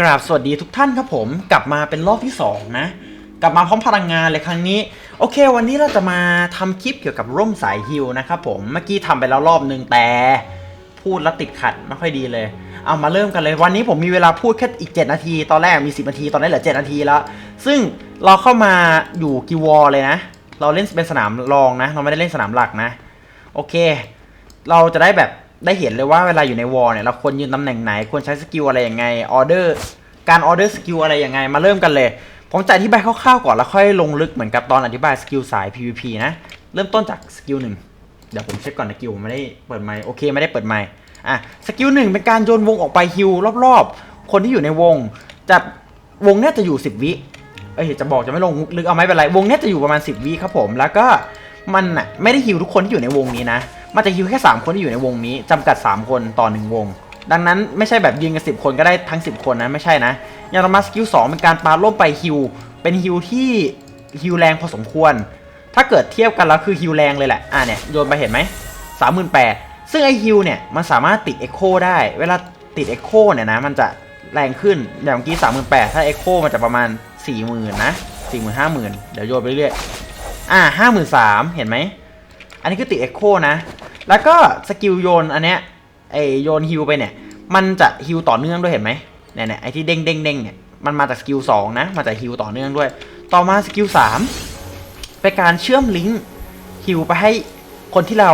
กราบสวัสดีทุกท่านครับผมกลับมาเป็นรอบที่สองนะ กลับมาพร้อมพลังงานเลยครั้งนี้ โอเค วันนี้เราจะมาทำคลิปเกี่ยวกับร่มสายฮิวนะครับผมเมื่อกี้ทำไปแล้วรอบหนึ่งแต่ พูดแล้วติดขัดไม่ค่อยดีเลย เอามาเริ่มกันเลย วันนี้ผมมีเวลาพูดแค่อีก 7 นาที ตอนแรกมี 10 นาที ตอนนี้เหลือ 7 นาทีแล้ว ซึ่งเราเข้ามาอยู่กิวอลเลยนะ เราเล่นเป็นสนามรองนะ เราไม่ได้เล่นสนามหลักนะ โอเค เราจะได้แบบ ได้เห็นเลยว่าเวลาอยู่ในวอลเนี่ยเราควรยืนตำแหน่งไหนควรใช้สกิลอะไรยังไงออเดอร์การออเดอร์สกิลอะไรยังไงมาเริ่มกันเลย ผมจะอธิบายคร่าวๆก่อนแล้วค่อยลงลึกเหมือนกับตอนอธิบายสกิลสาย PVP นะเริ่มต้นจากสกิลหนึ่งเดี๋ยวผมเช็คก่อนนะกิลผมไม่ได้เปิดไมค์โอเคไม่ได้เปิดไมค์อะสกิลหนึ่งเป็นการโยนวงออกไปฮิวรอบๆ คนที่อยู่ในวงจะวงเนี้ยจะอยู่ 10 วิเอ้ยจะบอกจะไม่ลงลึกเอาไม่เป็นไรวงเนี้ยจะอยู่ประมาณ 10 วิครับผมแล้วก็มันอะไม่ได้ฮิวทุกคนที่อยู่ในวงนี้นะ มันจะฮิวแค่ 3 คนที่อยู่ในวงนี้จำกัด 3 คนต่อ 1 วง ดังนั้นไม่ใช่แบบยืนกัน10คนก็ได้ทั้ง 10 คนนะไม่ใช่นะอย่างต่อมาสกิล2เป็นการปาล่มไปฮิวเป็นฮิวที่ฮิวแรงพอสมควร ถ้าเกิดเทียบกันแล้วคือฮิวแรงเลยแหละอะเนี่ยโยนไปเห็นไหมสามหมื่นแปดซึ่งไอฮิวเนี่ยมันสามารถติดเอ็กโคได้ เวลาติดเอ็กโคเนี่ยนะมันจะแรงขึ้นอย่างเมื่อกี้สามหมื่นแปดถ้าเอ็กโคมันจะประมาณสี่หมื่นนะสี่หมื่นห้าหมื่นเดี๋ยวโยนไปเรื่อยๆอะห้าหมื่นสามเห็นไหม อันนี้คือติดเอ็กโคนะ แล้วก็สกิลโยนอันเนี้ยไอโยนฮิวไปเนี่ย มันจะฮิวต่อเนื่องด้วยเห็นไหมเนี่ยเนี่ยไอที่เด้งเด้งเด้งเนี่ยมันมาจากสกิลสองนะมาจากฮิวต่อเนื่องด้วย ต่อมาสกิลสามเป็นการเชื่อมลิงก์ฮิวไปให้คนที่เรา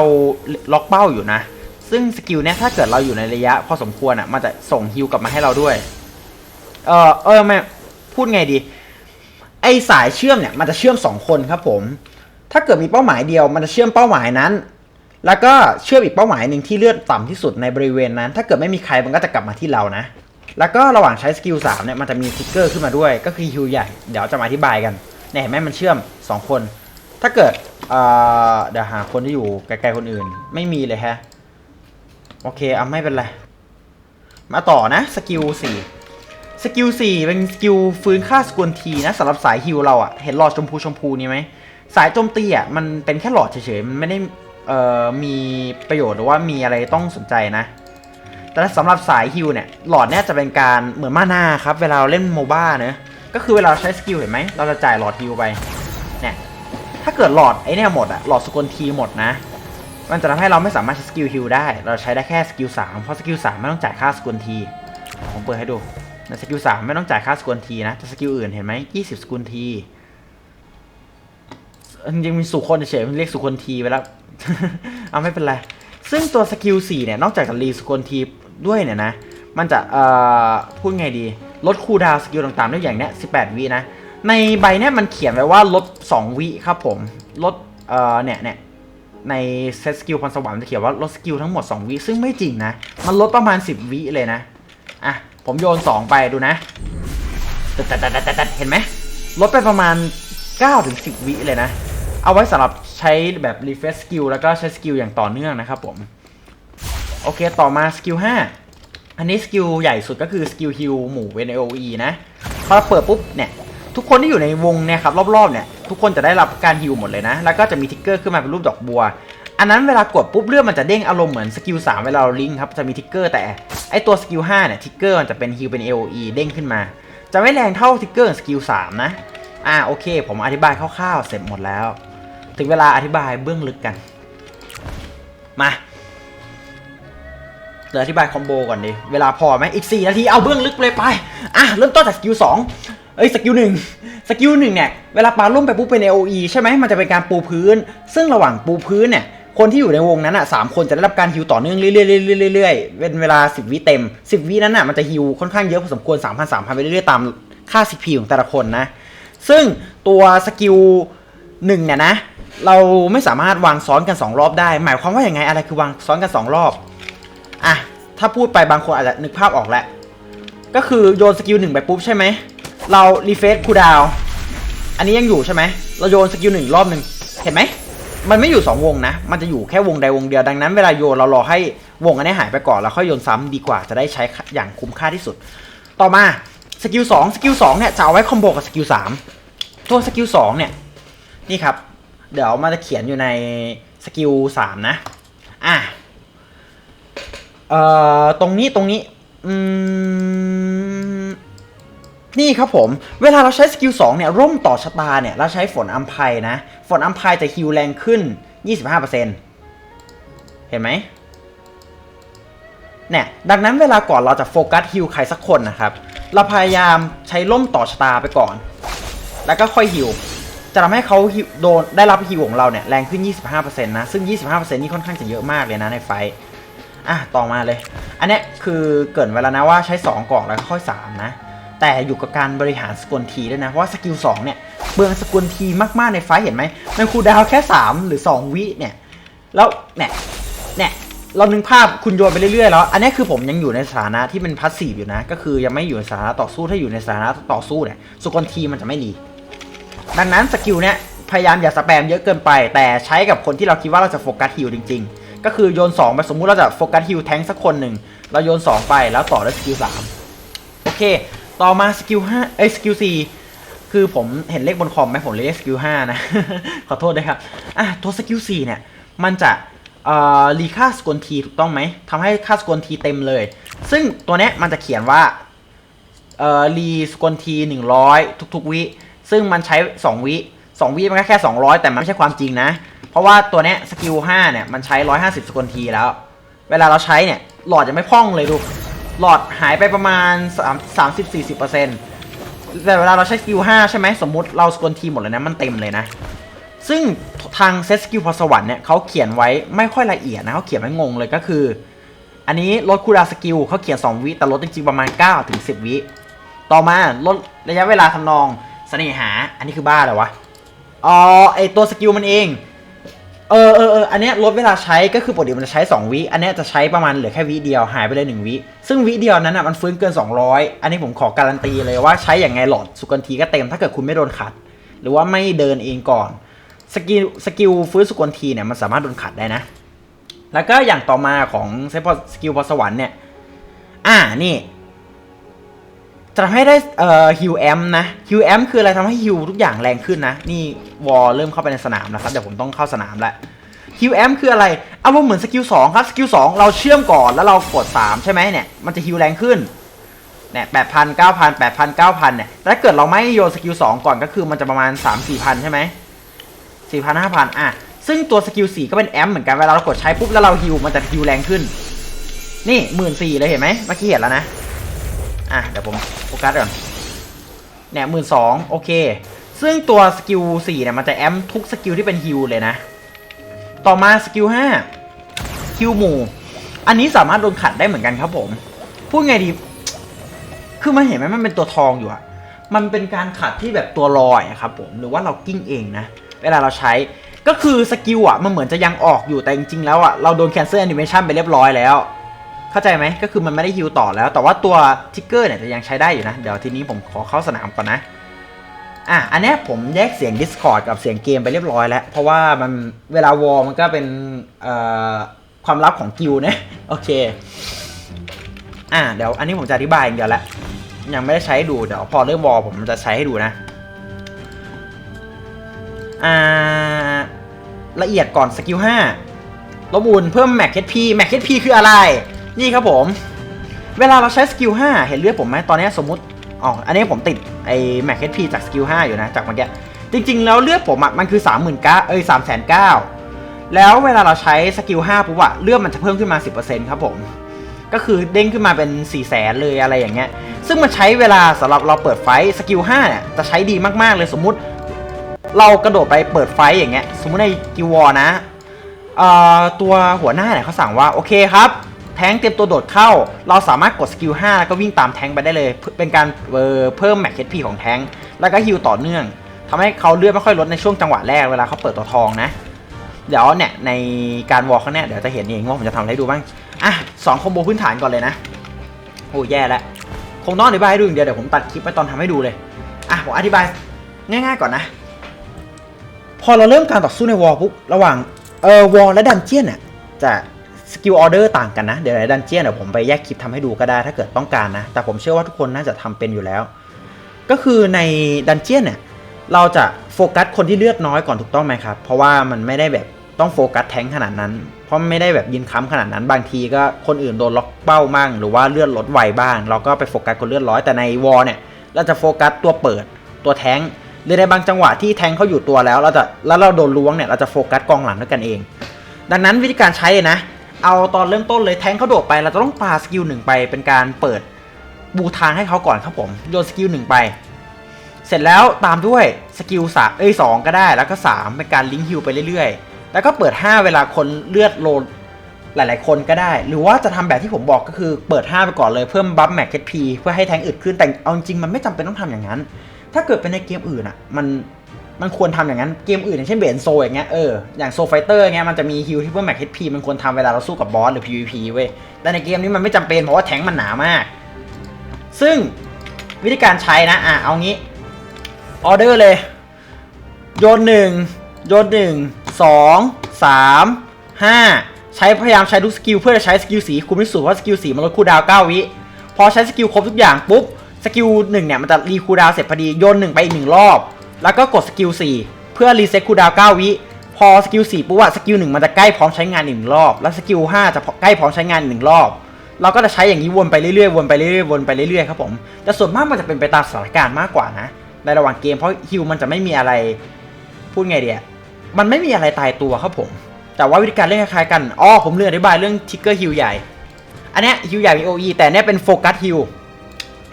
ล็อกเป้าอยู่นะ ซึ่งสกิลเนี้ยถ้าเกิดเราอยู่ในระยะพอสมควรอะมันจะส่งฮิวกลับมาให้เราด้วย เออเออแม่พูดไงดี ไอสายเชื่อมเนี่ยมันจะเชื่อมสองคนครับผม ถ้าเกิดมีเป้าหมายเดียว มันจะเชื่อมเป้าหมายนั้น แล้วก็เชื่อมอีกเป้าหมายหนึ่งที่เลือดต่ำที่สุดในบริเวณนั้น ถ้าเกิดไม่มีใครมันก็จะกลับมาที่เรานะ แล้วก็ระหว่างใช้สกิล3เนี่ยมันจะมีทิกเกอร์ขึ้นมาด้วย ก็คือฮิวใหญ่ เดี๋ยวจะมาอธิบายกันเนี่ยเห็นไหมมันเชื่อม 2 คน ถ้าเกิดเอ่อเดี๋ยวหาคนที่อยู่ไกลๆคนอื่น ไม่มีเลยฮะ โอเคเอาไม่เป็นไร มาต่อนะสกิล4สกิล4เป็นสกิลฟื้นค่าสกุลทีนะสำหรับสายฮิวเราอะเห็นหลอดชมพูชมพูนี้ไหม สายโจมตีอะมันเป็นแค่หลอดเฉยๆมันไม่ได้เอ่อมีประโยชน์หรือว่ามีอะไรต้องสนใจนะ แต่สำหรับสายฮิวเนี่ยหลอดเนี่ยจะเป็นการเหมือนมานาครับเวลาเราเล่นโมบ้าเนอะก็คือเวลาเราใช้สกิลเห็นไหมเราจะจ่ายหลอดฮิวไปเนี่ยถ้าเกิดหลอดไอเนี่ยหมดอะหลอดสกุลทีหมดนะ มันจะทำให้เราไม่สามารถใช้สกิลฮิวได้ เราใช้ได้แค่สกิลสามเพราะสกิลสามไม่ต้องจ่ายค่าสกุลทีผมเปิดให้ดูในสกิลสามไม่ต้องจ่ายค่าสกุลทีนะแต่สกิลอื่นเห็นไหมยี่สิบสกุลที จริงๆมีสุคนเฉยๆมันเรียกสุคนทีไปแล้ว เอาไม่เป็นไร ซึ่งตัวสกิล4เนี่ย นอกจากจะรีสุคนทีด้วยเนี่ยนะ มันจะเอ่อพูดไงดี ลดคูดาวสกิลต่างๆด้วยอย่างเนี้ย18 วินะ ในใบเนี่ยมันเขียนไว้ว่าลด 2 วิครับผม ลดเอ่อเนี่ยเนี่ยในเซตสกิลพรสวรรค์จะเขียนว่าลดสกิลทั้งหมด 2 วิ ซึ่งไม่จริงนะ มันลดประมาณ 10 วิเลยนะ อะ ผมโยน 2 ไปดูนะแต่เห็นไหมลดไปประมาณ9-10 วิเลยนะ เอาไว้สำหรับใช้แบบรีเฟรชสกิลแล้วก็ใช้สกิลอย่างต่อเนื่องนะครับผม โอเคต่อมาสกิล5อันนี้สกิลใหญ่สุดก็คือสกิลฮิลหมู่เวน AOE นะพอเราเปิดปุ๊บเนี่ยทุกคนที่อยู่ในวงเนี่ยครับรอบๆเนี่ยทุกคนจะได้รับการฮิลหมดเลยนะ แล้วก็จะมีทิกเกอร์ขึ้นมาเป็นรูปดอกบัว อันนั้นเวลากดปุ๊บเลือดมันจะเด้งอารมณ์เหมือนสกิล3เวลาเราลิงก์ครับจะมีทิกเกอร์แต่ไอตัวสกิล5เนี่ยทิกเกอร์มันจะเป็นฮิลเป็น AOE เด้งขึ้นมา จะไม่แรงเท่าทิกเกอร์สกิล3นะอ่าโอเค ผมอธิบายคร่าวๆเสร็จหมดแล้ว ถึงเวลาอธิบายเบื้องลึกกัน มาเดี๋ยวอธิบายคอมโบก่อนดิ เวลาพอไหมอีก 4 นาที เอาเบื้องลึกเลยไป อะ เริ่มต้นจากสกิล2เอ้ยสกิล1สกิล1เนี่ย เวลาปาลุ่มไปปุ๊บเป็น AOE ใช่ไหมมันจะเป็นการปูพื้น ซึ่งระหว่างปูพื้นเนี่ย คนที่อยู่ในวงนั้นอะสามคนจะได้รับการฮิวต่อเนื่องเรื่อยๆเรื่อยๆเป็นเวลา 10 วิเต็ม 10 วินั้นอะมันจะฮิวค่อนข้างเยอะพอสมควร 3,000 3,000 ไปเรื่อยๆตามค่า CP ของแต่ละคนนะ ซึ่งตัวสกิลหนึ่งเนี่ยนะ เราไม่สามารถวางซ้อนกัน 2 รอบได้ หมายความว่าอย่างไงอะไรคือวางซ้อนกัน 2 รอบอะถ้าพูดไปบางคนอาจจะนึกภาพออกแล้ว ก็คือโยนสกิลหนึ่งไปปุ๊บใช่ไหม เรารีเฟซคูดาวอันนี้ยังอยู่ใช่ไหม เราโยนสกิลหนึ่งรอบหนึ่งเห็นไหม มันไม่อยู่ 2 วงนะ มันจะอยู่แค่วงใดวงเดียวดังนั้นเวลาโยนเรารอให้วงอันนี้หายไปก่อนแล้วค่อยโยนซ้ำดีกว่าจะได้ใช้อย่างคุ้มค่าที่สุด ต่อมาสกิลสองสกิลสองเนี่ยจะเอาไว้คอมโบกับสกิลสามตัวสกิลสองเนี่ยนี่ครับ เดี๋ยวมันจะเขียนอยู่ในสกิลสามนะ อะ เอ่อ ตรงนี้ตรงนี้ อืม นี่ครับผม เวลาเราใช้สกิล2เนี่ย ร่มต่อชะตาเนี่ย เราใช้ฝนอัมภัยนะ ฝนอัมภัยจะฮิวแรงขึ้น 25%เห็นไหมเนี่ยดังนั้นเวลาก่อนเราจะโฟกัสฮิวใครสักคนนะครับ เราพยายามใช้ร่มต่อชะตาไปก่อน แล้วก็ค่อยฮิว จะทำให้เขาโดนได้รับฮิวของเราเนี่ยแรงขึ้น 25%นะ ซึ่ง 25%นี่ค่อนข้างจะเยอะมากเลยนะในไฟอะต่อมาเลย อันนี้คือเกรินไว้แล้วนะว่าใช้ 2ก่อนแล้วค่อย 3 นะ แต่อยู่กับการบริหารสกุลทีด้วยนะ เพราะว่าสกิล2เนี่ยเบืองสกุลทีมากๆในไฟเห็นไหมมันคูดาวแค่ 3 หรือ 2 วิเนี่ย แล้วเนี่ยเนี่ยเรานึกภาพคุณโยนไปเรื่อยๆแล้ว อันนี้คือผมยังอยู่ในสถานะที่เป็นพัสซีฟอยู่นะ ก็คือยังไม่อยู่ในสถานะต่อสู้ถ้าอยู่ในสถานะต่อสู้เนี่ยสกุลทีมันจะไม่ดี ดังนั้นสกิลเนี่ยพยายามอย่าสแปมเยอะเกินไป แต่ใช้กับคนที่เราคิดว่าเราจะโฟกัสฮิลจริง ๆ ก็คือโยน2ไปสมมุติเราจะโฟกัสฮิลแทงสักคนหนึ่งเราโยน 2 ไปแล้วต่อด้วยสกิล3โอเค ต่อมาสกิล5เอ้ยสกิล4คือผมเห็นเลขบนคอมไหมผมเลยเรียกสกิล5นะ ขอโทษด้วยครับอะตัวสกิล4เนี่ย มันจะรีค่าสกลทีถูกต้องไหมทำให้ค่าสกลทีเต็มเลย ซึ่งตัวเนี้ยมันจะเขียนว่ารีสกลทีหนึ่งร้อยทุกๆวิ ซึ่งมันใช้ 2 วิ 2 วิมันก็แค่ 200 แต่มันไม่ใช่ความจริงนะ เพราะว่าตัวเนี้ยสกิล5เนี่ยมันใช้ 150สกลทีแล้ว เวลาเราใช้เนี่ยหลอดจะไม่พ่องเลยดูหลอดหายไปประมาณ 30-40%แต่เวลาเราใช้สกิล5ใช่ไหมสมมุติเราสกลทีหมดเลยนะมันเต็มเลยนะ ซึ่งทางเซตสกิลพอสวรรค์เนี่ยเขาเขียนไว้ไม่ค่อยละเอียดนะเขาเขียนไว้งงเลยก็คือ อันนี้ลดคูลดาสกิลเขาเขียน 2 วิแต่ลดจริงๆประมาณ9ถึง10 วิต่อมาลดระยะเวลาทำนอง เสน่หา อันนี้คือบ้าเลยวะ อ๋อ ไอตัวสกิลมันเอง เออเออเอออันเนี้ยลดเวลาใช้ก็คือปกติมันจะใช้ 2 วิ อันเนี้ยจะใช้ประมาณเหลือแค่วิเดียวหายไปเลย 1 วิ ซึ่งวิเดียวนั้นอะมันฟื้นเกิน 200 อันนี้ผมขอการันตีเลยว่าใช้อย่างไงหลอดสุกันทีก็เต็มถ้าเกิดคุณไม่โดนขัด หรือว่าไม่เดินเองก่อน สกิลสกิลฟื้นสุกันทีเนี่ยมันสามารถโดนขัดได้นะ แล้วก็อย่างต่อมาของเซฟสกิลพอสวรรค์เนี่ย อ่านี่ จะทำให้ได้เอ่อฮิวแอมนะฮิวแอมคืออะไรทำให้ฮิวทุกอย่างแรงขึ้นนะ นี่วอลเริ่มเข้าไปในสนามแล้วครับเดี๋ยวผมต้องเข้าสนามแล้วฮิวแอมคืออะไรเอารมณ์เหมือนสกิลสองครับสกิลสองเราเชื่อมก่อนแล้วเรากดสามใช่ไหมเนี่ยมันจะฮิวแรงขึ้นเนี่ยแปดพันเก้าพันแปดพันเก้าพันเนี่ยแต่ถ้าเกิดเราไม่โยนสกิลสองก่อนก็คือมันจะประมาณสามสี่พันใช่ไหมสี่พันห้าพันอะซึ่งตัวสกิลสี่ก็เป็นแอมเหมือนกันเวลาเรากดใช้ปุ๊บแล้วเราฮิวมันจะฮิวแรงขึ้น นี่หมื่นสี่เลยเห็นไหมเมื่อกี้เห็นแล้วนะ อะเดี๋ยวผมโฟกัสก่อนเนี่ยหมื่นสองโอเค ซึ่งตัวสกิลสี่เนี่ยมันจะแอมทุกสกิลที่เป็นฮิวเลยนะ ต่อมาสกิลห้าฮิวหมู่อันนี้สามารถโดนขัดได้เหมือนกันครับผม พูดไงดี คือมันเห็นไหมมันเป็นตัวทองอยู่อะมันเป็นการขัดที่แบบตัวลอยครับผม หรือว่าเรากิ้งเองนะ เวลาเราใช้ ก็คือสกิลอะมันเหมือนจะยังออกอยู่แต่จริงๆแล้วอะเราโดน cancel animation ไปเรียบร้อยแล้ว เข้าใจไหมก็คือมันไม่ได้ฮิวต่อแล้ว แต่ว่าตัวทิกเกอร์เนี่ยจะยังใช้ได้อยู่นะ เดี๋ยวทีนี้ผมขอเข้าสนามก่อนนะอะอันนี้ผมแยกเสียง Discord กับเสียงเกมไปเรียบร้อยแล้ว เพราะว่ามันเวลาวอลมันก็เป็นความลับของกิลนะโอเคอะเดี๋ยวอันนี้ผมจะอธิบายอย่างเดียวละยังไม่ได้ใช้ให้ดูเดี๋ยวพอเริ่มวอลผมจะใช้ให้ดูนะอ่าละเอียดก่อนสกิล5ลบอุนเพิ่มแม็กเคพีแม็กเคพีคืออะไร นี่ครับผม เวลาเราใช้สกิล5เห็นเลือดผมไหมตอนนี้สมมติอ๋ออันนี้ผมติดไอ้แม็กเคพีจากสกิล5อยู่นะจากเมื่อกี้จริง ๆ แล้วเลือดผมอะมันคือ 3 9 0 0 0เอ้ย3 9 0 0 0แล้วเวลาเราใช้สกิล5ปุ๊บอะเลือดมันจะเพิ่มขึ้นมา 10%ครับผมก็คือเด้งขึ้นมาเป็น4 0 0แสนเลยอะไรอย่างเงี้ย ซึ่งมันใช้เวลาสำหรับเราเปิดไฟสกิล5เนี่ยจะใช้ดีมากๆเลยสมมุติ เรากระโดดไปเปิดไฟอย่างเงี้ย สมมุติในกิวอนะเอ่อตัวหัวหน้าเนี่ยเขาสั่งว่าโอเคครับ แทงเตรียมตัวโดดเข้า เราสามารถกดสกิล5แล้วก็วิ่งตามแทงไปได้เลย เป็นการเเพิ่มแม็กเคพีของแทงแล้วก็ฮิวต่อเนื่องทำให้เขาเลือดไม่ค่อยลดในช่วงจังหวะแรกเวลาเขาเปิดตัวทองนะ เดี๋ยวเนี่ยในการวอลเข้าเนี้ยเดี๋ยวจะเห็นเองว่าผมจะทำอะไรให้ดูบ้าง อะสองคอมโบพื้นฐานก่อนเลยนะ โอ้แย่แล้วคงต้องอธิบายให้ดูอย่างเดียวเดี๋ยวผมตัดคลิปไปตอนทำให้ดูเลย อะผมอธิบายง่าย ๆ ก่อนนะ พอเราเริ่มการต่อสู้ในวอลปุ๊บระหว่างเออวอลและดันเจียนน่ะจะ สกิลออเดอร์ต่างกันนะ เดี๋ยวในดันเจียนเดี๋ยวผมไปแยกคลิปทำให้ดูก็ได้ถ้าเกิดต้องการนะ แต่ผมเชื่อว่าทุกคนน่าจะทำเป็นอยู่แล้ว ก็คือในดันเจียนเนี่ยเราจะโฟกัสคนที่เลือดน้อยก่อนถูกต้องไหมครับ เพราะว่ามันไม่ได้แบบต้องโฟกัสแทงขนาดนั้น เพราะไม่ได้แบบยินค้ำขนาดนั้น บางทีก็คนอื่นโดนล็อกเป้ามั่ง หรือว่าเลือดลดไวบ้าง เราก็ไปโฟกัสคนเลือดร้อยแต่ในวอลเนี่ยเราจะโฟกัสตัวเปิดตัวแทงหรือในบางจังหวะที่แทงเขาอยู่ตัวแล้วเราจะแล้วเราโดนล้วงเนี่ยเราจะโฟกัสกองหลังด้วยกันเอง ดังนั้นวิธีการใช้นะ เอาตอนเริ่มต้นเลยแทงเขาโดดไปเราจะต้องปาสกิลหนึ่งไป เป็นการเปิดบูทางให้เขาก่อนครับผมโยนสกิลหนึ่งไป เสร็จแล้วตามด้วยสกิลสามเอ้ยสองก็ได้แล้วก็3เป็นการลิงก์ฮิลไปเรื่อยๆ แล้วก็เปิด 5 เวลาคนเลือดโลหลาย ๆ คนก็ได้ หรือว่าจะทำแบบที่ผมบอกก็คือเปิด 5 ไปก่อนเลยเพิ่มบัฟแม็กเคพีเพื่อให้แทงอึดขึ้นแต่เอาจริงมันไม่จำเป็นต้องทำอย่างนั้น ถ้าเกิดเป็นในเกมอื่นอะ มัน มันควรทำอย่างนั้นเกมอื่นอย่างเช่นเบนโซอย่างเงี้ยเอออย่างโซไฟเตอร์เงี้ยมันจะมีฮิลที่เพิ่มแม็กเคพีมันควรทำเวลาเราสู้กับบอสหรือ PVP เว้ยแต่ในเกมนี้มันไม่จำเป็นเพราะว่าแทงมันหนามาก ซึ่งวิธีการใช้นะอะเอางี้ออเดอร์เลย โยนหนึ่งโยนหนึ่งสองสามห้าใช้พยายามใช้ทุกสกิลเพื่อจะใช้สกิลสีคุ้มที่สุดเพราะสกิลสีมันลดคูดาวน์9วิพอใช้สกิลครบทุกอย่างปุ๊บสกิลหนึ่งเนี่ยมันจะรีคูดาวเสร็จพอดีโยนหนึ่งไปอีกหนึ่งรอบ แล้วก็กดสกิลสี่เพื่อรีเซ็ตคูดาว9วิพอสกิลสี่ปุ๊บอะสกิลหนึ่งมันจะใกล้พร้อมใช้งานอีกหนึ่งรอบ แล้วสกิลห้าจะใกล้พร้อมใช้งานอีกหนึ่งรอบ เราก็จะใช้อย่างนี้วนไปเรื่อยๆวนไปเรื่อยๆวนไปเรื่อยๆครับผมแต่ส่วนมากมันจะเป็นไปตามสถานการณ์มากกว่านะ ในระหว่างเกมเพราะฮิวมันจะไม่มีอะไร พูดไงเดียมันไม่มีอะไรตายตัวครับผม แต่ว่าวิธีการเล่นคล้ายๆกันอ๋อผมลืมอธิบายเรื่องทิกเกอร์ฮิวใหญ่ อันนี้ฮิวใหญ่มี OE แต่เนี้ยเป็นโฟกัสฮิว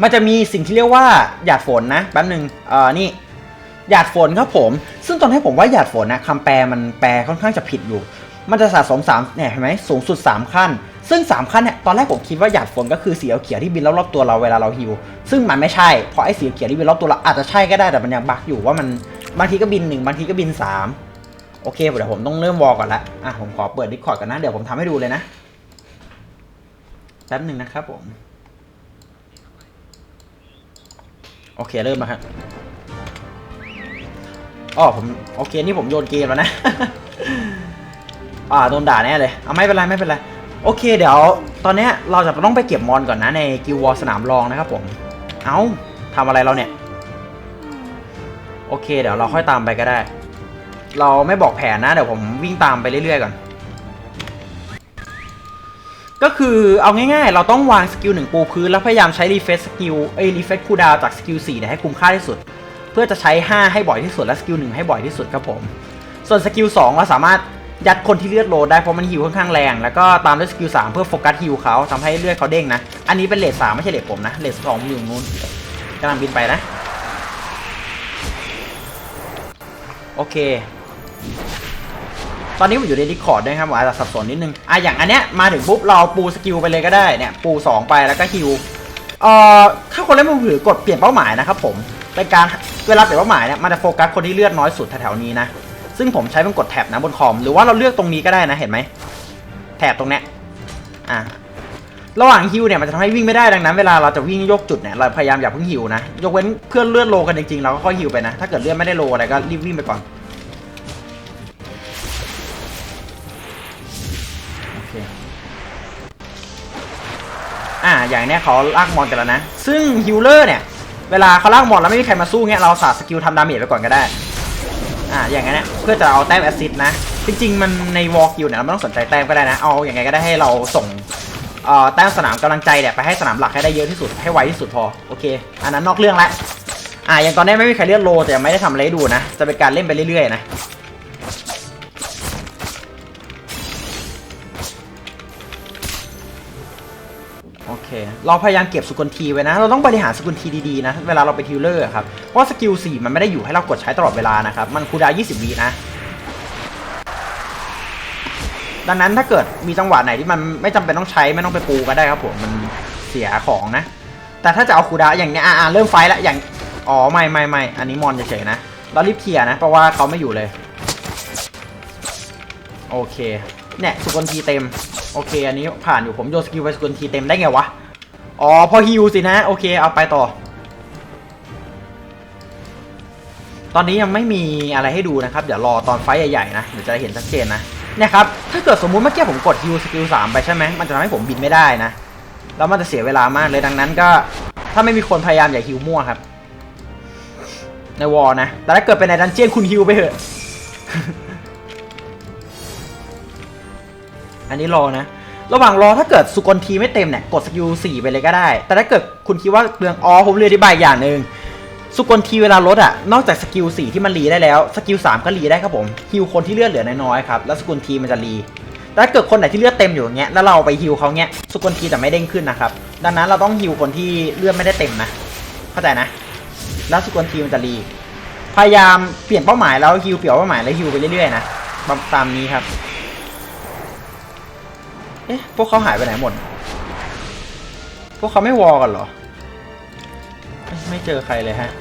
มันจะมีสิ่งที่เรียกว่าหยาดฝนนะแป๊บหนึ่งเอ่อนี่ หยาดฝนครับผม ซึ่งตอนนี้ผมว่าหยาดฝนนะคำแปลมันแปลค่อนข้างจะผิดอยู่ มันจะสะสมสามเนี่ยเห็นไหมสูงสุด 3 ขั้น ซึ่ง 3 ขั้นเนี่ยตอนแรกผมคิดว่าหยาดฝนก็คือสีเขียวที่บินรอบๆตัวเราเวลาเราฮิว ซึ่งมันไม่ใช่ เพราะไอ้สีเขียวที่บินรอบตัวเราอาจจะใช่ก็ได้แต่มันยังบั๊กอยู่ว่ามันบางทีก็บิน 1 บางทีก็บิน 3 โอเคเดี๋ยวผมต้องเริ่มวอลก่อนละอะผมขอเปิดดิสคอร์ดกันนะเดี๋ยวผมทำให้ดูเลยนะแป๊บหนึ่งนะครับผม โอเคเริ่มแล้วครับ อ๋อผมโอเคนี่ผมโยนเกมแล้วนะ อ่าโดนด่าแน่เลยเอาไม่เป็นไรไม่เป็นไรโอเค เดี๋ยว ตอนนี้เราจะต้องไปเก็บมอนก่อนนะในกิววอลสนามรองนะครับผม เอาทำอะไรเราเนี่ย โอเค เดี๋ยวเราค่อยตามไปก็ได้ เราไม่บอกแผนนะ เดี๋ยวผมวิ่งตามไปเรื่อยๆก่อน ก็คือเอาง่ายๆ เราต้องวางสกิลหนึ่งปูพื้น แล้วพยายามใช้รีเฟซสกิลเอ้รีเฟซคูดาวจากสกิล4เนี่ให้คุ้มค่าที่สุด เพื่อจะใช้ 5 ให้บ่อยที่สุดและสกิล1ให้บ่อยที่สุดครับผม ส่วนสกิล2เราสามารถยัดคนที่เลือดโลดได้เพราะมันฮิวค่อนข้างแรง แล้วก็ตามด้วยสกิล3เพื่อโฟกัสฮิวเขาทำให้เลือดเขาเด้งนะ อันนี้เป็นเลท3ไม่ใช่เลทผมนะ เลทสองอยู่นู้นกำลังบินไปนะ โอเค ตอนนี้ผมอยู่ในดิคอร์ดด้วยครับผมอาจจะสับสนนิดนึงอะอย่างอันเนี้ยมาถึงปุ๊บเราปูสกิลไปเลยก็ได้เนี่ย ปู 2 ไปแล้วก็ฮิวเอ่อถ้าคนเล่นมือถือกดเปลี่ยนเป้าหมายนะครับผมเป็นการ เวลาเปลี่ยเป้าหมายเนี่ยมันจะโฟกัสคนที่เลือดน้อยสุดแถวๆนี้นะ ซึ่งผมใช้เป็นกดแท็บนะบนคอม หรือว่าเราเลือกตรงนี้ก็ได้นะเห็นไหมแท็บตรงเนี้ยอะระหว่างฮิวเนี่ยมันจะทำให้วิ่งไม่ได้ดังนั้นเวลาเราจะวิ่งยกจุดเนี่ยเราพยายามอย่าเพิ่งฮิวนะยกเว้นเพื่อนเลือดโลกันจริงๆเราก็ค่อยฮิวไปนะถ้าเกิดเลือดไม่ได้โลอะไรก็รีบวิ่งไปก่อนโอเคอ่าอย่างเนี้ยเขาลากมอนกันแล้วนะ ซึ่งฮิลเลอร์เนี่ย เวลาเขาลางหมอนแล้วไม่มีใครมาสู้เงี้ยเราสาดสกิลทำดาเมจไปก่อนก็ได้อ่าอย่างเงี้ยเพื่อจะเอาแต้มแอสซิดนะ จริง ๆ มันในวอลกิลเนี่ยเราไม่ต้องสนใจแต้มก็ได้นะ เอาอย่างไงก็ได้ให้เราส่งเอ่อแต้มสนามกำลังใจเนี่ยไปให้สนามหลักให้ได้เยอะที่สุดให้ไวที่สุดพอโอเค อันนั้นนอกเรื่องละอ่าอย่างตอนนี้ไม่มีใครเลือกโลแต่ยังไม่ได้ทำอะไรดูนะ จะเป็นการเล่นไปเรื่อยๆนะ เราพยายามเก็บสกุลทีไว้นะ เราต้องบริหารสกุลทีดีๆนะ เวลาเราไปทิวเลอร์ครับ เพราะสกิล4มันไม่ได้อยู่ให้เรากดใช้ตลอดเวลานะครับ มันคูดาว20วินะ ดังนั้นถ้าเกิดมีจังหวะไหนที่มันไม่จำเป็นต้องใช้ไม่ต้องไปปูก็ได้ครับผมมันเสียของนะ แต่ถ้าจะเอาคูดาอย่างเนี้ยอ่าเริ่มไฟแล้วอย่างอ๋อไม่ไม่ไม่อันนี้มอนเฉยๆนะเรารีบเคลียร์นะ เพราะว่าเขาไม่อยู่เลย โอเคเนี่ยสกุลทีเต็มโอเค อันนี้ผ่านอยู่ผมโยนสกิลไปสกุลทีเต็มได้ไงวะ อ๋อพอฮิวสินะ โอเค เอาไปต่อ ตอนนี้ยังไม่มีอะไรให้ดูนะครับ เดี๋ยวรอตอนไฟใหญ่ๆนะเดี๋ยวจะได้เห็นชัดเจนนะเนี่ยครับ ถ้าเกิดสมมุติเมื่อกี้ผมกดฮิวสกิลสามไปใช่ไหมมันจะทำให้ผมบินไม่ได้นะ แล้วมันจะเสียเวลามากเลยดังนั้นก็ ถ้าไม่มีคนพยายามอย่าฮิวมั่วครับ ในวอลนะ แต่ถ้าเกิดเป็นในดันเจียนคุณฮิวไปเถอะ อันนี้รอนะ ระหว่างรอถ้าเกิดสุกลทีไม่เต็มเนี่ยกดสกิล4ไปเลยก็ได้ แต่ถ้าเกิดคุณคิดว่าเปลืองอ๋อผมเรียนอธิบายอย่างหนึ่งสุกลทีเวลาลดอะนอกจากสกิล4ที่มันรีได้แล้วสกิล3ก็รีได้ครับผมฮิวคนที่เลือดเหลือน้อยๆครับแล้วสุกลทีมันจะรีแต่ถ้าเกิดคนไหนที่เลือดเต็มอยู่อย่างเงี้ยแล้วเราไปฮิวเขาเงี้ยสุกลทีจะไม่เด้งขึ้นนะครับดังนั้นเราต้องฮิวคนที่เลือดไม่ได้เต็มนะเข้าใจนะ แล้วสุกลทีมันจะรีพยายามเปลี่ยนเป้าหมายแล้วฮิวเปลี่ยนเป้าหมายแล้วฮิวไปเรื่อยๆนะตามนี้ครับ เอ๊ะ พวกเขาหายไปไหนหมด พวกเขาไม่วอลกันเหรอ ไม่เจอใครเลยฮะ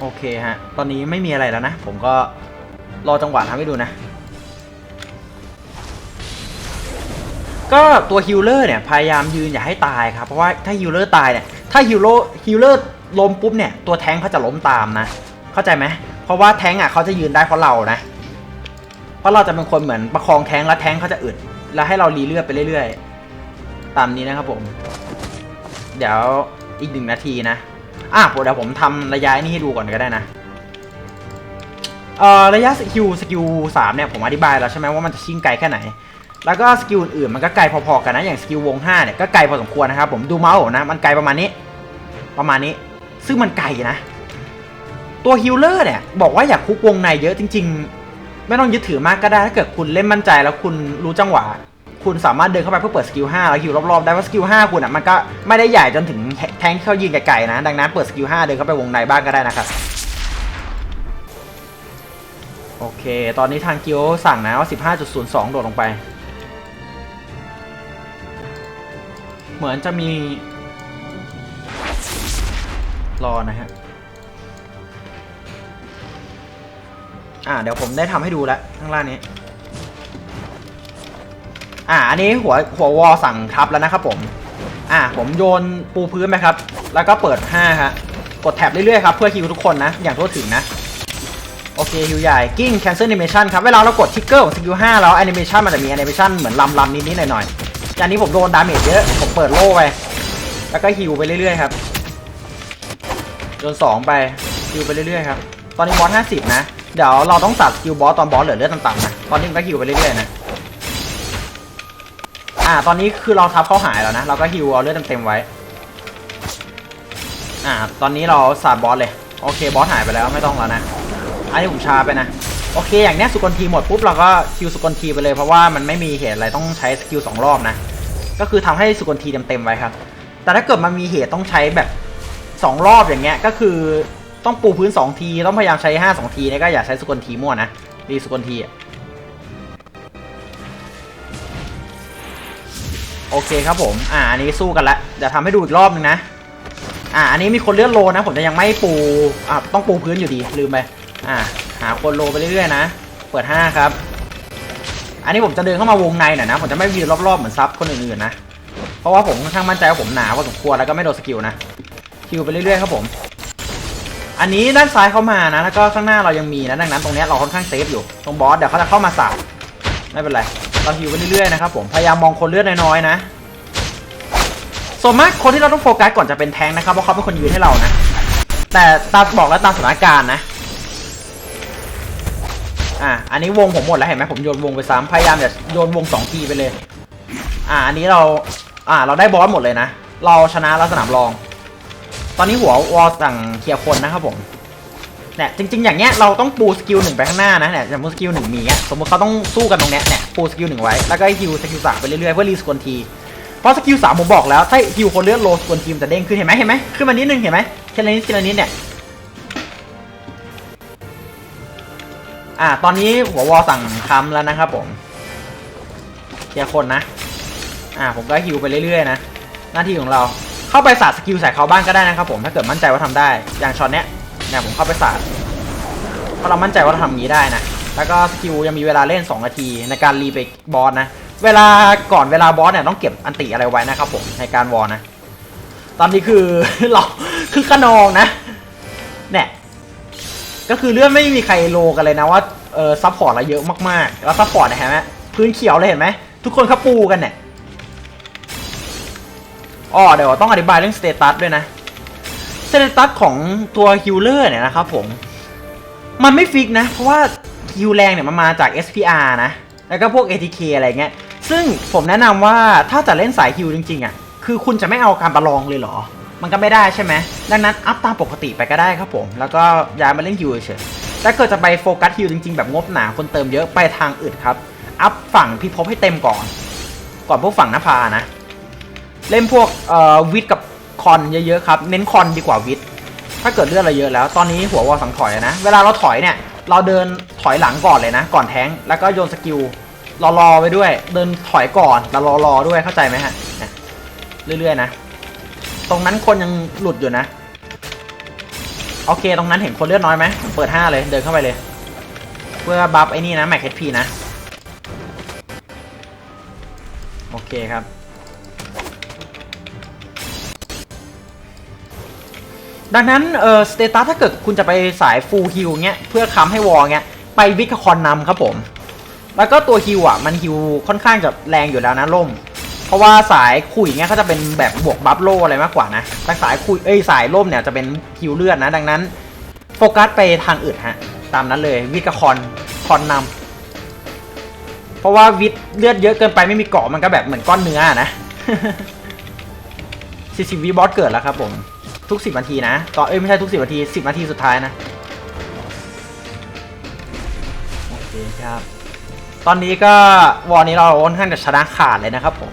โอเคฮะ ตอนนี้ไม่มีอะไรแล้วนะ ผมก็รอจังหวะทำให้ดูนะ ก็ตัวฮิลเลอร์เนี่ย พยายามยืนอย่าให้ตายครับ เพราะว่าถ้าฮิลเลอร์ตายเนี่ย ถ้าฮิลโลฮิลเลอร์ล้มปุ๊บเนี่ย ตัวแทงเขาจะล้มตามนะ เข้าใจไหมเพราะว่าแท้งอะเขาจะยืนได้เพราะเรานะ เพราะเราจะเป็นคนเหมือนประคองแท้งแล้วแท้งเขาจะอึดแล้วให้เรารีเลือดไปเรื่อยๆ ตามนี้นะครับผม เดี๋ยวอีกหนึ่งนาทีนะอะเดี๋ยวผมทำระยะนี้ให้ดูก่อนก็ได้นะเอ่อระยะสกิลสกิลสามเนี่ยผมอธิบายแล้วใช่ไหมว่ามันจะชิ่งไกลแค่ไหน แล้วก็สกิลอื่นๆมันก็ไกลพอๆกันนะอย่างสกิลวง5เนี่ยก็ไกลพอสมควรนะครับผมดูเมาส์นะมันไกลประมาณนี้ ประมาณนี้ ซึ่งมันไกลนะ ตัวฮิลเลอร์เนี่ยบอกว่าอยากคุกวงในเยอะจริง ๆ ไม่ต้องยึดถือมากก็ได้ถ้าเกิดคุณเล่นมั่นใจแล้วคุณรู้จังหวะ คุณสามารถเดินเข้าไปเพื่อเปิดสกิล5แล้วฮิวรอบๆได้เพราะสกิล5คุณอะมันก็ไม่ได้ใหญ่จนถึงแทงที่เขายืนไกลๆนะ ดังนั้นเปิดสกิล5เดินเข้าไปวงในบ้างก็ได้นะครับโอเค ตอนนี้ทางกิโอสั่งนะว่า 15.02 โดดลงไป เหมือนจะมี รอนะฮะ อ่าเดี๋ยวผมได้ทำให้ดูแล้วข้างล่างนี้ อ่าอันนี้หัวหัววอสั่งทับแล้วนะครับผม อ่าผมโยนปูพื้นไปครับ แล้วก็เปิด5ครับกดแท็บเรื่อยๆครับเพื่อคิวทุกคนนะ อย่างทั่วถึงนะ โอเคฮิวใหญ่กิ้ง cancel animation ครับ เวลาเรากดทิกเกอร์ของสกิล5แล้ว animation มันจะมี animation เหมือนลำลำนิดๆหน่อยๆจากนี้ผมโดนดาเมจเยอะ ผมเปิดโล่ไป แล้วก็ฮิวไปเรื่อยๆครับโดน2ไปฮิวไปเรื่อยๆครับ ตอนนี้บอส50นะ เดี๋ยวเราต้องตัดสกิลบอสตอนบอสเหลือเลือดต่ำๆนะ ตอนนี้มันก็ฮิวไปเรื่อยๆนะ อ่า ตอนนี้คือเราทับเขาหายแล้วนะ เราก็ฮิวเอาเลือดเต็มๆไว้ อ่า ตอนนี้เราสาดบอสเลย โอเค บอสหายไปแล้วไม่ต้องแล้วนะ อันนี้ผมชาไปนะ โอเค อย่างเนี้ยสุกลทีหมดปุ๊บเราก็คิวสุกลทีไปเลย เพราะว่ามันไม่มีเหตุอะไรต้องใช้สกิลสองรอบนะ ก็คือทำให้สุกลทีเต็มๆไว้ครับ แต่ถ้าเกิดมันมีเหตุต้องใช้แบบสองรอบอย่างเงี้ย ก็คือ ต้องปูพื้นสองที ต้องพยายามใช้ห้าสองทีเนี่ยก็อย่าใช้สุกลทีมั่วนะรีสุกลทีโอเคครับผม อ่า อันนี้สู้กันละเดี๋ยวทำให้ดูอีกรอบนึงนะ อ่า อันนี้มีคนเลื่อนโลนะ ผมจะยังไม่ปู อ่า ต้องปูพื้นอยู่ดี ลืมไป อ่า หาคนโลไปเรื่อยๆนะ เปิด 5 ครับ อันนี้ผมจะเดินเข้ามาวงในหน่อยนะ ผมจะไม่ยืนรอบๆเหมือนซับคนอื่นๆนะ เพราะว่าผมค่อนข้างมั่นใจว่าผมหนาพอสมควรแล้วก็ไม่โดนสกิลนะ คิวไปเรื่อยๆครับผม อันนี้ด้านซ้ายเข้ามานะแล้วก็ข้างหน้าเรายังมีนะดังนั้นตรงนี้เราค่อนข้างเซฟอยู่ตรงบอสเดี๋ยวเขาจะเข้ามาสาบไม่เป็นไรเราฮิวไปเรื่อยๆนะครับผมพยายามมองคนเลือดน้อยๆนะส่วนมากคนที่เราต้องโฟกัสก่อนจะเป็นแทงนะครับเพราะเขาเป็นคนยืนให้เรานะ แต่ตามบอกแล้วตามสถานการณ์นะอะอันนี้วงผมหมดแล้วเห็นไหมผมโยนวงไปซ้ำพยายามจะโยนวงสองทีไปเลย อะอันนี้เราอะเราได้บอสหมดเลยนะ เราชนะแล้วสนามรอง ตอนนี้หัววอลสั่งเคลียร์คนนะครับผมเนี่ยจริง ๆ อย่างเงี้ยเราต้องปูสกิลหนึ่งไปข้างหน้านะเนี่ยสมมติสกิลหนึ่งมีเงี้ยสมมติเขาต้องสู้กันตรงเนี้ยเนี่ยปูสกิลหนึ่งไว้แล้วก็ฮิวสกิลสามไปเรื่อยๆเพื่อรีสกวนทีเพราะสกิลสามผมบอกแล้วถ้าฮิวคนเลือดโลสกวนทีมจะเด้งขึ้นเห็นไหมเห็นไหมขึ้นมานิดนึงเห็นไหมทีลนิดทีลนิดเนี่ยอ่าตอนนี้หัววอลสั่งคำแล้วนะครับผมเคลียร์คนนะอ่าผมก็ฮิวไปเรื่อยๆนะหน้าที่ของเรา เข้าไปสาดสกิลใส่เขาบ้างก็ได้นะครับผมถ้าเกิดมั่นใจว่าทำได้ อย่างช็อตเนี้ยเนี่ยผมเข้าไปสาดเพราะเรามั่นใจว่าเราทำอย่างนี้ได้นะ แล้วก็สกิลยังมีเวลาเล่น 2 นาทีในการรีไปบอสนะ เวลาก่อนเวลาบอสเนี่ยต้องเก็บอันติอะไรไว้นะครับผมในการวอลนะ ตอนนี้คือเราคือขนองนะ เนี่ยก็คือเรื่องไม่มีใครโลกันเลยนะว่าเออซัพพอร์ตเราเยอะมากๆ แล้วซัพพอร์ตเนี่ยเห็นไหมพื้นเขียวเลยเห็นไหมทุกคนเขาปูกันเนี่ย อ๋อเดี๋ยวต้องอธิบายเรื่องสเตตัสด้วยนะสเตตัสของตัวฮิลเลอร์เนี่ยนะครับผม มันไม่ฟิกนะ เพราะว่าฮิวแรงเนี่ยมันมาจาก SPR นะ แล้วก็พวก ATK อะไรเงี้ย ซึ่งผมแนะนำว่าถ้าจะเล่นสายฮิวจริงๆอะ คือคุณจะไม่เอาการประลองเลยเหรอ มันก็ไม่ได้ใช่ไหม ดังนั้นอัพตามปกติไปก็ได้ครับผม แล้วก็ย้ายมาเล่นฮิวเฉยถ้าเกิดจะไปโฟกัสฮิวจริงๆ แบบงบหนาคนเติมเยอะไปทางอื่นครับ อัพฝั่งพิภพให้เต็มก่อน ก่อนพวกฝั่งนภานะ เล่นพวกเอ่อวิทกับคอนเยอะๆครับ เน้นคอนดีกว่าวิทถ้าเกิดเลือดเราเยอะแล้ว ตอนนี้หัววอลสังถอยนะ เวลาเราถอยเนี่ย เราเดินถอยหลังก่อนเลยนะ ก่อนแทงแล้วก็โยนสกิลรอรอไว้ด้วย เดินถอยก่อนแล้วรอรอด้วย เข้าใจไหมฮะ เรื่อยๆนะ ตรงนั้นคนยังหลุดอยู่นะ โอเค ตรงนั้นเห็นคนเลือดน้อยไหมผมเปิด 5 เลย เดินเข้าไปเลย เพื่อบัฟไอ้นี่นะ แม็กเฮดพีนะ โอเคครับ ดังนั้นเออสเตตัสถ้าเกิดคุณจะไปสายฟูลฮิลเงี้ยเพื่อค้ำให้วอลเงี้ยไปวิคคอนนำครับผม แล้วก็ตัวฮิลอะมันฮิลค่อนข้างจะแรงอยู่แล้วนะล่ม เพราะว่าสายขุยเงี้ยเขาจะเป็นแบบบวกบัฟโลอะไรมากกว่านะแต่สายขุยเอ้ยสายล่มเนี่ยจะเป็นฮิลเลือดนะ ดังนั้น โฟกัสไปทางอื่นฮะตามนั้นเลยวิกคอนคอนนำเพราะว่าวิทเลือดเยอะเกินไปไม่มีเกาะมันก็แบบเหมือนก้อนเนื้ออะนะ40วิบอสเกิดแล้วครับผม ทุก10นาทีนะต่อเอ้ยไม่ใช่ทุก10นาที10นาทีสุดท้ายนะโอเคครับ ตอนนี้ก็วอร์นี้เราค่อนข้างจะชนะขาดเลยนะครับผม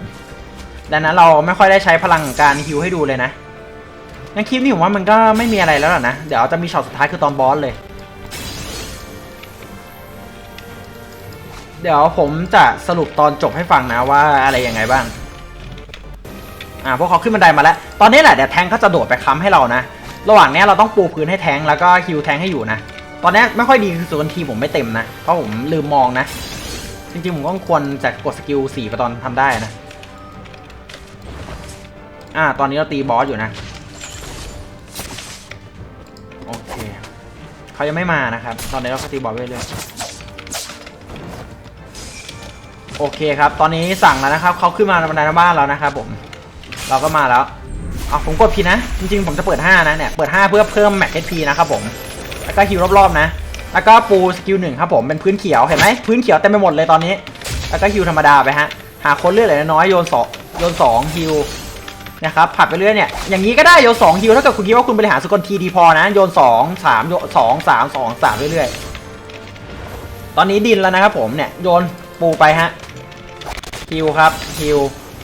ดังนั้นเราไม่ค่อยได้ใช้พลังการฮิวให้ดูเลยนะในคลิปนี้ผมว่ามันก็ไม่มีอะไรแล้วหรอนะ เดี๋ยวจะมีช็อตสุดท้ายคือตอนบอสเลย เดี๋ยวผมจะสรุปตอนจบให้ฟังนะว่าอะไรยังไงบ้าง อ่าพวกเขาขึ้นบันไดมาแล้ว ตอนนี้แหละเดี๋ยวแทงเขาจะโดดไปค้ำให้เรานะ ระหว่างนี้เราต้องปูพื้นให้แทงแล้วก็ฮิวแทงให้อยู่นะ ตอนนี้ไม่ค่อยดีคือส่วนทีผมไม่เต็มนะ เพราะผมลืมมองนะ จริงๆ ผมก็ควรจะกดสกิล4ไปตอนทำได้นะ อ่า ตอนนี้เราตีบอสอยู่นะ โอเค เขายังไม่มานะครับ ตอนนี้เราก็ตีบอสไปเรื่อยโอเคครับ ตอนนี้สั่งแล้วนะครับ เขาขึ้นมาบันไดหน้าบ้านแล้วนะครับผม เราก็มาแล้วอะผมกดพีนะ จริงๆ ผมจะเปิด 5 นะเนี่ย เปิด 5 เพื่อเพิ่มแม็กเอพีนะครับผม แล้วก็ฮิวรอบๆนะ แล้วก็ปูสกิลหนึ่งครับผม เป็นพื้นเขียว เห็นไหมพื้นเขียวเต็มไปหมดเลยตอนนี้ แล้วก็ฮิวธรรมดาไปฮะ หาคนเลือดเหลือน้อยโยนสองโยนสองฮิวนะครับผัดไปเรื่อยเนี่ย อย่างนี้ก็ได้โยนสองฮิวถ้าเกิดคุณคิดว่าคุณบริหารสกลทีดีพอนะ โยนสองสามโยนสองสามสองสามเรื่อยๆ ตอนนี้ดินแล้วนะครับผมเนี่ย โยนปูไปฮะฮิวครับฮิว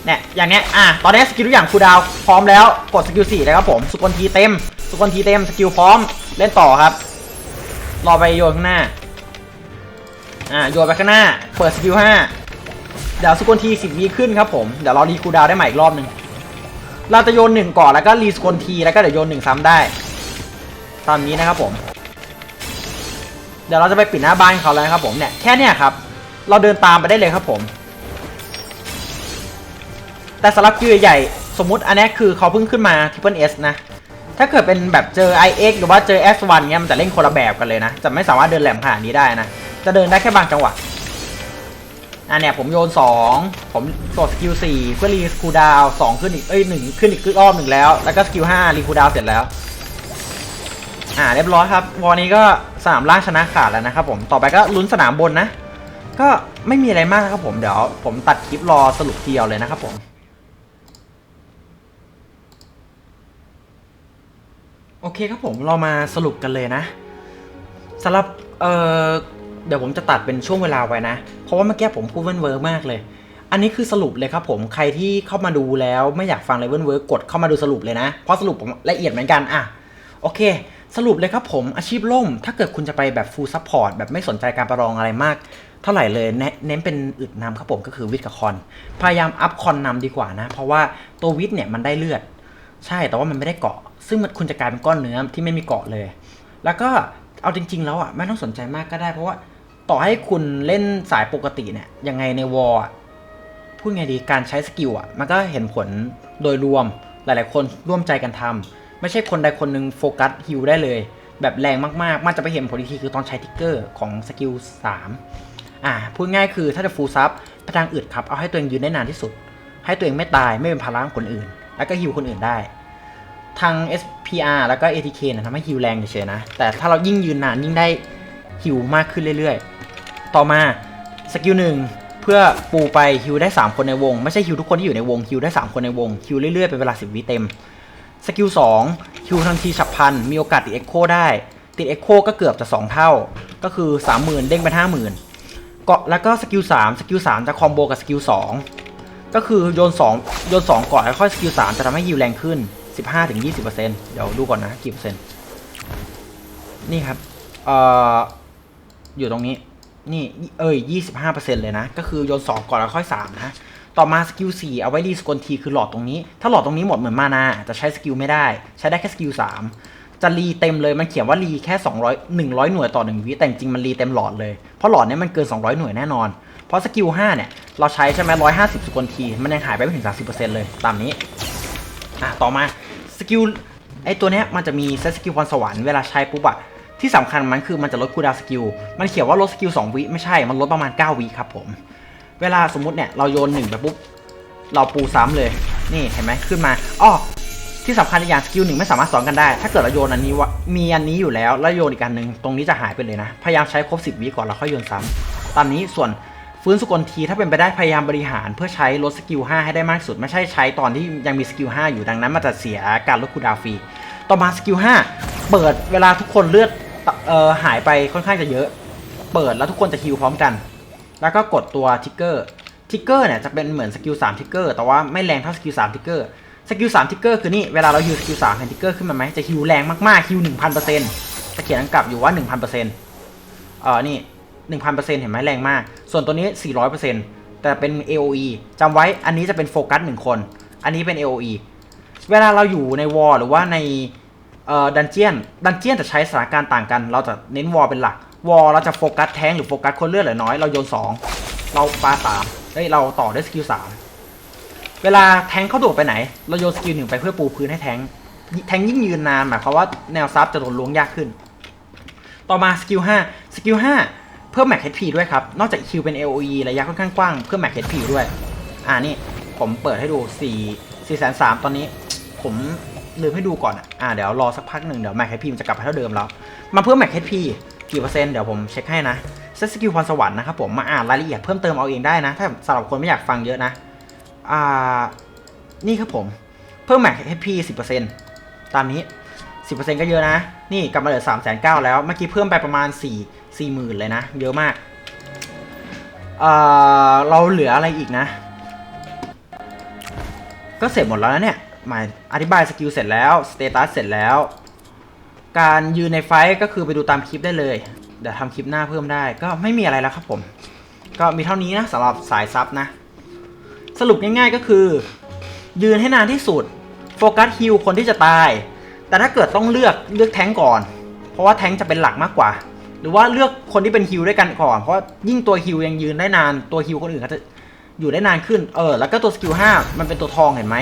เนี่ยอย่างเนี้ยอะตอนนี้สกิลทุกอย่างคูดาวพร้อมแล้วกดสกิลสี่เลยครับผมสุกลทีเต็ม สุกลทีเต็มสกิลพร้อมเล่นต่อครับ รอไปโยนข้างหน้าอ่าโยนไปข้างหน้า เปิดสกิลห้าเดี๋ยวสกุลทีสิบวีขึ้นครับผมเดี๋ยวเรารีคูดาวได้ใหม่อีกรอบหนึ่งเราจะโยนหนึ่งก่อนแล้วก็รีสกุลทีแล้วก็เดี๋ยวโยนหนึ่งซ้ำได้ ตามนี้นะครับผม เดี๋ยวเราจะไปปิดหน้าบ้านเขาแล้วครับผมเนี่ยแค่เนี้ยครับ เราเดินตามไปได้เลยครับผม แต่สำหรับคิวใหญ่สมมุติอันนี้คือเขาเพิ่งขึ้นมา Triple S นะ ถ้าเกิดเป็นแบบเจอ IX หรือว่าเจอ S1 เงี้ยมันจะเล่นคนละแบบกันเลยนะ จะไม่สามารถเดินแหลมขนาดนี้ได้นะ จะเดินได้แค่บางจังหวะอันเนี้ยผมโยน 2 ผมกดสกิล4เพื่อรีคูดาวสองขึ้นอีก เอ้ยหนึ่งขึ้นอีกรอบหนึ่งแล้ว แล้วก็สกิล5รีคูดาวเสร็จแล้ว อ่าเรียบร้อยครับวอลนี้ก็สนามล่างชนะขาดแล้วนะครับผม ต่อไปก็ลุ้นสนามบนนะ ก็ไม่มีอะไรมากนะครับผม เดี๋ยวผมตัดคลิปรอสรุปทีเดียวเลยนะครับผม โอเคครับผมเรามาสรุปกันเลยนะสำหรับเอ่อเดี๋ยวผมจะตัดเป็นช่วงเวลาไว้นะ เพราะว่าเมื่อกี้ผมพูดเวิร์เวิร์มากเลย อันนี้คือสรุปเลยครับผมใครที่เข้ามาดูแล้วไม่อยากฟังเลเวิร์เวิร์กกดเข้ามาดูสรุปเลยนะ เพราะสรุปผมละเอียดเหมือนกันอะโอเค สรุปเลยครับผมอาชีพล่ม ถ้าเกิดคุณจะไปแบบ full support แบบไม่สนใจการประลองอะไรมาก เท่าไหร่เลยเนเน้นเป็นอึดนำครับผมก็คือวิทกับคอน พยายามอัพคอนนำดีกว่านะ เพราะว่าตัววิทเนี่ยมันได้เลือด ใช่แต่ว่ามันไม่ได้เกาะ ซึ่งมันคุณจะกลายเป็นก้อนเนื้อที่ไม่มีเกาะเลย แล้วก็เอาจริง ๆ แล้วอะไม่ต้องสนใจมากก็ได้ เพราะว่าต่อให้คุณเล่นสายปกติเนี่ยยังไงในวอลพูดไงดีการใช้สกิลอะมันก็เห็นผลโดยรวมหลาย ๆ คนร่วมใจกันทำไม่ใช่คนใดคนหนึ่งโฟกัสฮิลได้เลย แบบแรงมากๆ มันจะไปเห็นผลอีกทีคือตอนใช้ทิกเกอร์ของสกิล3อ่าพูดง่ายคือถ้าจะฟูลซับพทางอึดครับ เอาให้ตัวเองยืนได้นานที่สุด ให้ตัวเองไม่ตายไม่เป็นภาระของคนอื่น แล้วก็ฮิวคนอื่นได้ ทาง SPR แล้วก็ ATK เนี่ยทำให้ฮิวแรงเฉยๆนะ แต่ถ้าเรายิ่งยืนนานยิ่งได้ฮิวมากขึ้นเรื่อยๆ ต่อมาสกิลหนึ่งเพื่อปูไปฮิวได้ 3 คนในวง ไม่ใช่ฮิวทุกคนที่อยู่ในวงฮิวได้ 3 คนในวงฮิวเรื่อยๆเป็นเวลา 10 วิเต็มสกิล2ฮิวทันทีฉับพันมีโอกาสติดเอ็กโคได้ ติดเอ็กโคก็เกือบจะ 2 เท่า ก็คือ 30,000 เด้งเป็น50,000เกาะแล้วก็สกิล3สกิล3จะคอมโบกับสกิล2 ก็คือโยน2โยน2ก่อนแล้วค่อยสกิล3จะทำให้ฮิวแรงขึ้น 15-20%เดี๋ยวดูก่อนนะกี่เปอร์เซ็นต์นี่ครับเอ่ออยู่ตรงนี้นี่เอ้ยยี่สิบห้าเปอร์เซ็นเลยนะ ก็คือโยนสองก่อนแล้วค่อยสามนะ ต่อมาสกิลสี่เอาไว้รีสกลทีคือหลอดตรงนี้ ถ้าหลอดตรงนี้หมดเหมือนมานาจะใช้สกิลไม่ได้ ใช้ได้แค่สกิลสามจะรีเต็มเลยมันเขียนว่ารีแค่ 200 100 หน่วยต่อ 1 วิแต่จริงมันรีเต็มหลอดเลย เพราะหลอดเนี้ยมันเกิน 200 หน่วยแน่นอน เพราะสกิล5เนี่ย เราใช้ใช่ไหม150สกลที มันยังหายไปไม่ถึง 30%เลย ตามนี้ อะ ต่อมาสกิลไอตัวเนี้ยมันจะมีเซตสกิลพรสวรรค์เวลาใช้ปุ๊บอะที่สำคัญมันคือมันจะลดคูดาวสกิล มันเขียนว่าลดสกิล2วิไม่ใช่ มันลดประมาณ 9วิครับผม เวลาสมมุติเนี่ยเราโยนหนึ่งไปปุ๊บ เราปูซ้ำเลย นี่เห็นไหมขึ้นมาอ้อที่สำคัญอีกอย่างสกิลหนึ่งไม่สามารถสอนกันได้ ถ้าเกิดเราโยนอันนี้วะมีอันนี้อยู่แล้ว แล้วโยนอีกอันหนึ่งตรงนี้จะหายไปเลยนะ พยายามใช้ครบ 10วิก่อนแล้วค่อยโยนซ้ำตามนี้ส่วน ฟื้นสุกลทีถ้าเป็นไปได้พยายามบริหารเพื่อใช้ลดสกิล5ให้ได้มากที่สุด ไม่ใช่ใช้ตอนที่ยังมีสกิล5อยู่ดังนั้นมันจะเสียการลดคูดาวฟรี ต่อมาสกิล5เปิดเวลาทุกคนเลือดออหายไปค่อนข้างจะเยอะ เปิดแล้วทุกคนจะฮิวพร้อมกัน แล้วก็กดตัวทิกเกอร์ทิกเกอร์เนี่ยจะเป็นเหมือนสกิล3ทิกเกอร์แต่ว่าไม่แรงเท่าสกิล3ทิกเกอร์สกิล3ทิกเกอร์คือนี่เวลาเราฮิวสกิล3เห็นทิกเกอร์ขึ้นมาไหมจะฮิวแรงมากๆฮิว1,000%จะเขียนกลับอยู่ว่า1,000%เอ่อนี่ 1,000%เห็นไหมแรงมาก ส่วนตัวนี้ 400%แต่เป็น AOE จำไว้อันนี้จะเป็นโฟกัส1คน อันนี้เป็น AOE เวลาเราอยู่ในวอลหรือว่าในเอ่อดันเจียน ดันเจียนจะใช้สถานการณ์ต่างกัน เราจะเน้นวอลเป็นหลัก วอลเราจะโฟกัสแทงหรือโฟกัสคนเลือดเหลือน้อย เราโยน 2 เราปาสามเฮ้ย เราต่อด้วยสกิลสามเวลาแทงเขาโดดไปไหน เราโยนสกิลหนึ่งไปเพื่อปูพื้นให้แทง แทงยิ่งยืนนานหมายความว่าแนวซับจะโดนล้วงยากขึ้น ต่อมาสกิล5สกิล5 เพิ่มแม็ก HP ด้วยครับ นอกจากคิวเป็น AOE ระยะค่อนข้างกว้างเพิ่มแม็ก HP ด้วย อ่านี่ผมเปิดให้ดู4 4 3 0 0ตอนนี้ ผมลืมให้ดูก่อนอะอ่าเดี๋ยวรอสักพักหนึ่งเดี๋ยวแม็ก HP มันจะกลับไปเท่าเดิมแล้ว มาเพิ่มแม็ก HP กี่เปอร์เซ็นต์เดี๋ยวผมเช็คให้นะเซตสกิลพรสวรรค์นะครับผมมาอ่านรายละเอียดเพิ่มเติมเอาเองได้นะ ถ้าสำหรับคนไม่อยากฟังเยอะนะอ่านี่ครับผมเพิ่มแม็ก HP 10%ตามนี้ 10%ก็เยอะนะ นี่กลับมาเหลือ3 9 0 0 0แล้ว เมื่อกี้เพิ่มไปประมาณ 4 4หมื่นเลยนะ เยอะมากเออเราเหลืออะไรอีกนะ ก็เสร็จหมดแล้วนะเนี่ย หมายอธิบายสกิลเสร็จแล้ว สเตตัสเสร็จแล้ว การยืนในไฟท์ก็คือไปดูตามคลิปได้เลย เดี๋ยวทำคลิปหน้าเพิ่มได้ ก็ไม่มีอะไรแล้วครับผม ก็มีเท่านี้นะสำหรับสายซับนะ สรุปง่ายๆก็คือ ยืนให้นานที่สุด โฟกัสฮิลคนที่จะตาย แต่ถ้าเกิดต้องเลือกเลือกแท้งก่อน เพราะว่าแท้งจะเป็นหลักมากกว่า หรือว่าเลือกคนที่เป็นฮิลด้วยกันก่อน เพราะยิ่งตัวฮิลยังยืนได้นานตัวฮิลคนอื่นก็จะอยู่ได้นานขึ้นเออแล้วก็ตัวสกิล5มันเป็นตัวทองเห็นไหม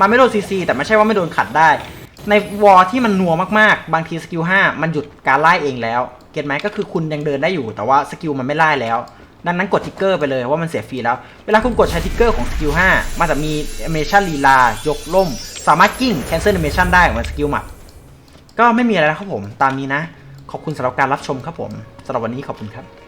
มันไม่โดนซีซีแต่ไม่ใช่ว่าไม่โดนขัดได้ ในวอลที่มันนัวมากๆ บางทีสกิล5มันหยุดการไล่เองแล้วเก็ตไหมก็คือคุณยังเดินได้อยู่ แต่ว่าสกิลมันไม่ไล่แล้วดังนั้นกดทิกเกอร์ไปเลยว่ามันเสียฟรีแล้ว เวลาคุณกดใช้ทิกเกอร์ของสกิล5มันจะมีแอนิเมชันลีลายกล่ม สามารถกิ้ง cancel animation ได้เหมือนสกิลหมัดก็ไม่มีอะไรแล้วครับผม ตามนี้นะ ขอบคุณสำหรับการรับชมครับผมสำหรับวันนี้ขอบคุณครับ